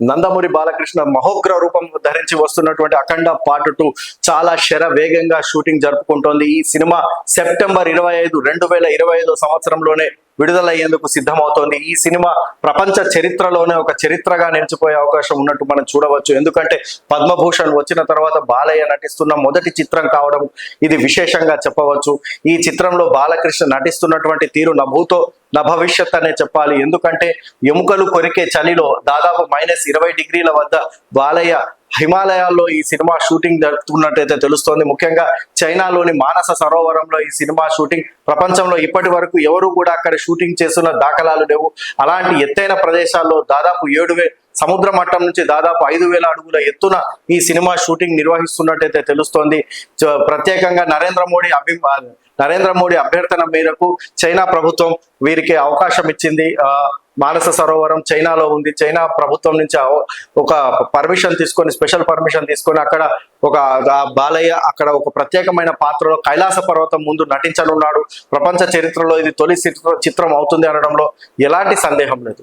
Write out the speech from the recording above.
నందమూరి బాలకృష్ణ మహోగ్ర రూపం ధరించి వస్తున్నటువంటి అఖండ పార్ట్ టూ చాలా శర వేగంగా షూటింగ్ జరుపుకుంటోంది. ఈ సినిమా సెప్టెంబర్ ఇరవై ఐదు రెండు వేల ఇరవై ఐదో సంవత్సరంలోనే విడుదలయ్యేందుకు సిద్ధమవుతోంది. ఈ సినిమా ప్రపంచ చరిత్రలోనే ఒక చరిత్రగా నిలిచిపోయే అవకాశం ఉన్నట్టు మనం చూడవచ్చు. ఎందుకంటే పద్మభూషణ్ వచ్చిన తర్వాత బాలయ్య నటిస్తున్న మొదటి చిత్రం కావడం ఇది విశేషంగా చెప్పవచ్చు. ఈ చిత్రంలో బాలకృష్ణ నటిస్తున్నటువంటి తీరు నభూతో నా భవిష్యత్ అనే చెప్పాలి. ఎందుకంటే ఎముకలు కొరికే చలిలో దాదాపు మైనస్ ఇరవై డిగ్రీల వద్ద బాలయ్య హిమాలయాల్లో ఈ సినిమా షూటింగ్ జరుపుతున్నట్టయితే తెలుస్తోంది. ముఖ్యంగా చైనాలోని మానస సరోవరంలో ఈ సినిమా షూటింగ్ ప్రపంచంలో ఇప్పటి వరకు ఎవరు కూడా అక్కడ షూటింగ్ చేస్తున్న దాఖలాలు లేవు. అలాంటి ఎత్తైన ప్రదేశాల్లో దాదాపు ఏడు సముద్ర మట్టం నుంచి దాదాపు ఐదు వేల అడుగుల ఎత్తున ఈ సినిమా షూటింగ్ నిర్వహిస్తున్నట్టయితే తెలుస్తోంది. చ- ప్రత్యేకంగా నరేంద్ర మోడీ అభి నరేంద్ర మోడీ అభ్యర్థన మేరకు చైనా ప్రభుత్వం వీరికి అవకాశం ఇచ్చింది. మానస సరోవరం చైనాలో ఉంది. చైనా ప్రభుత్వం నుంచి ఒక పర్మిషన్ తీసుకొని స్పెషల్ పర్మిషన్ తీసుకొని అక్కడ ఒక బాలయ్య అక్కడ ఒక ప్రత్యేకమైన పాత్రలో కైలాస పర్వతం ముందు నటించనున్నాడు. ప్రపంచ చరిత్రలో ఇది తొలి చిత్ర- చిత్రం అవుతుంది అనడంలో ఎలాంటి సందేహం లేదు.